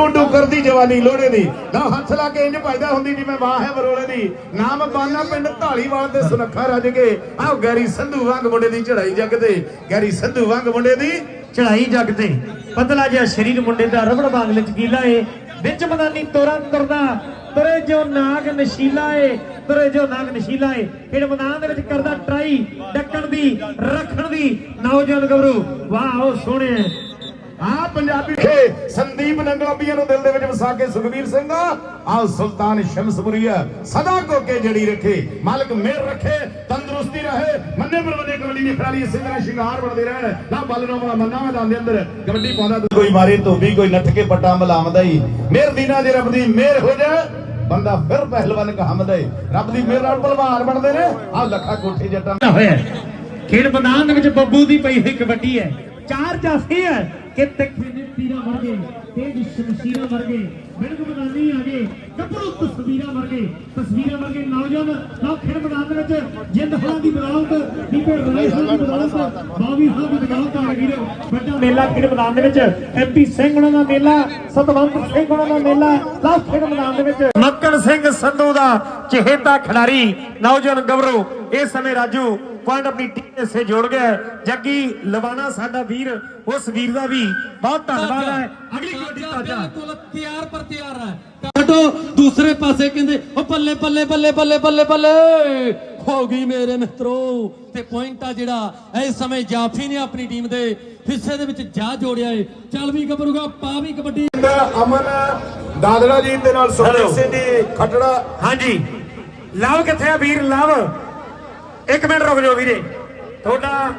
Do do ਕਰਦੀ ਜਵਾਨੀ ਲੋੜੇ ਦੀ। ਨਾ ਹੱਥ ਲਾ ਕੇ ਇੰਜ ਭਜਦਾ ਹੁੰਦੀ ਜਿਵੇਂ ਵਾਹ ਹੈ ਬਰੋਲੇ ਦੀ। ਨਾਮ ਬਾਨਾ ਪਿੰਡ ਢਾਲੀਵਾਲ ਦੇ ਸੁਨੱਖਾ ਰੱਜ ਕੇ। ਆਹ ਗੈਰੀ ਸੰਧੂ ਵਾਂਗ ਮੁੰਡੇ ਦੀ ਚੜਾਈ ਜੱਗ ਤੇ। ਗੈਰੀ ਸੰਧੂ ਵਾਂਗ ਮੁੰਡੇ ਦੀ ਚੜਾਈ ਜੱਗ ਤੇ। ਪਤਲਾ ਜਿਹਾ ਸਰੀਰ ਮੁੰਡੇ ਦਾ ਰਬੜ ਵਾਂਗ ਲਚਕੀਲਾ ਏ। ਵਿੱਚ ਮਦਾਨੀ ਤੋਰਾ ਤੁਰਦਾ, ਤੁਰੇ ਜੋ ਨਾਗ ਨਸ਼ੀਲਾ ਏ, ਤੁਰੇ ਜੋ ਨਾਗ ਨਸ਼ੀਲਾ ਏ। ਖੇਡ ਮੈਦਾਨ ਦੇ ਵਿੱਚ ਕਰਦਾ ਟਰਾਈ, ਡੱਕਣ ਦੀ, ਰੱਖਣ ਦੀ। ਨੌਜਵਾਨ ਗੱਭਰੂ, ਵਾਹ, ਉਹ ਸੋਹਣੇ ਆ ਪੰਜਾਬੀ ਖੇ ਸੰਦੀਪ ਨੰਗਲਾਬੀਆਂ ਨੂੰ ਦਿਲ ਦੇ ਵਿੱਚ ਵਸਾ ਕੇ ਸੁਖਵੀਰ ਸਿੰਘ ਆਹ ਸੁਲਤਾਨ ਸ਼ਮਸਪੁਰੀਆ ਸਦਾ ਕੋਕੇ ਜੜੀ ਰੱਖੇ ਮਾਲਕ ਮਿਹਰ ਰੱਖੇ ਤੰਦਰੁਸਤੀ ਰਹੇ ਮੰਨੇ ਪਰਵਨੇ ਕਬੱਡੀ ਦੀ ਖਿਡਾਰੀ ਇਸੇ ਤਰ੍ਹਾਂ ਸ਼ਿੰਗਾਰ ਬਣਦੇ ਰਹਿਣ ਨਾ ਬਲ ਨੂੰ ਮਲਾ ਮੰਨਾ ਮੈਦਾਨ ਦੇ ਅੰਦਰ ਕਬੱਡੀ ਪਾਉਂਦਾ ਕੋਈ ਮਾਰੇ ਧੋਬੀ ਕੋਈ ਨੱਠ ਕੇ ਪੱਟਾ ਮਲਾਮਦਾ ਹੀ ਮਿਹਰ ਦੀਨਾ ਜੇ ਰੱਬ ਦੀ ਮਿਹਰ ਹੋ ਜਾ ਬੰਦਾ ਫਿਰ ਪਹਿਲਵਾਨ ਕਹਾਮਦਾ ਏ ਰੱਬ ਦੀ ਮਿਹਰ ਨਾਲ ਪਹਿਲਵਾਨ ਬਣਦੇ ਨੇ। ਆਹ ਲੱਖਾ ਕੋਠੀ ਜੱਟਾਂ ਨਾ ਹੋਇਆ। ਖੇਡ ਮੈਦਾਨ ਦੇ ਵਿੱਚ ਬੱਬੂ ਦੀ ਪਈ ਹੋਈ ਕਬੱਡੀ ਹੈ। ਚਾਰ ਜਾਫੀ ਹੈ। ਕਿ ਤਿੱਖੇ ਨੇ ਤੀਰਾਂ ਵਰਗੇ, ਤੇਜ ਸ਼ਮਸ਼ੀਰਾਂ ਵਰਗੇ ਬਿਲਕੁਲ ਮੈਦਾਨੀ ਆ ਗਏ ਗੱਭਰੂ ਤਸਵੀਰਾਂ ਵਰਗੇ ਤਸਵੀਰਾਂ ਵਰਗੇ ਨੌਜਵਾਨ ਨਾ ਖੇਡ ਮੈਦਾਨ ਦੇ ਵਿੱਚ ਜਿੰਦ ਹਾਂ ਦੀ ਦੀ ਬਦੌਲਤ ਬਾਵੀ ਦੀ ਬਦੌਲਤ ਆ ਵੱਡਾ ਮੇਲਾ ਖੇਡ ਮੈਦਾਨ ਦੇ ਵਿੱਚ ਐਮਪੀ ਸਿੰਘ ਉਹਨਾਂ ਦਾ ਮੇਲਾ ਸਤਵੰਤ ਸਿੰਘ ਉਹਨਾਂ ਦਾ ਮੇਲਾ ਲਾ ਖੇਡ ਮੈਦਾਨ ਦੇ ਵਿੱਚ। ਮੱਕੜ ਸਿੰਘ ਸੰਧੂ ਦਾ ਚਹੇਤਾ ਖਿਡਾਰੀ ਨੌਜਵਾਨ ਗੱਭਰੂ ਇਸ ਸਮੇਂ ਰਾਜੂ ਪੁਆਇੰਟ ਆਪਣੀ ਟੀਮ ਦੇ ਸੇ ਜੋੜ ਗਿਆ। ਜੱਗੀ ਲਵਾਣਾ ਸਾਡਾ ਵੀਰ ਉਸ ਵੀਰ ਦਾ ਵੀ ਬਹੁਤ ਧੰਨਵਾਦ ਹੈ। ਅਗਲੀ ਕਬੱਡੀ ਤਾਜਾ। ਬਿਲਕੁਲ ਤਿਆਰ ਪਰ ਤਿਆਰ ਹੈ ਕੱਢੋ ਦੂਸਰੇ ਪਾਸੇ ਕਹਿੰਦੇ ਉਹ ਬੱਲੇ ਬੱਲੇ ਬੱਲੇ ਬੱਲੇ ਬੱਲੇ ਬੱਲੇ ਹੋ ਗਈ ਮੇਰੇ ਮਿੱਤਰੋ। ਤੇ ਪੁਆਇੰਟ ਆ ਜਿਹੜਾ ਇਸ ਸਮੇਂ ਜਾਫੀ ਨੇ ਆਪਣੀ ਟੀਮ ਦੇ ਹਿੱਸੇ ਦੇ ਵਿੱਚ ਜਾ ਜੋੜਿਆ ਏ। ਚੱਲ ਵੀ ਗੱਭਰੂਗਾ ਪਾ ਵੀ ਕਬੱਡੀ। ਅਮਨ ਦਾਦੜਾ ਜੀ ਦੇ ਨਾਲ ਸੁਖਦੇਵ. ਸਿੰਘ ਜੀ ਖੱਟੜਾ। ਹਾਂਜੀ। ਲਵ ਕਿੱਥੇ ਆ ਵੀਰ? ਲਵ। ਇੱਕ ਮਿੰਟ ਰੁਕ ਜਾਓ ਵੀਰੇ। ਤੁਹਾਡਾ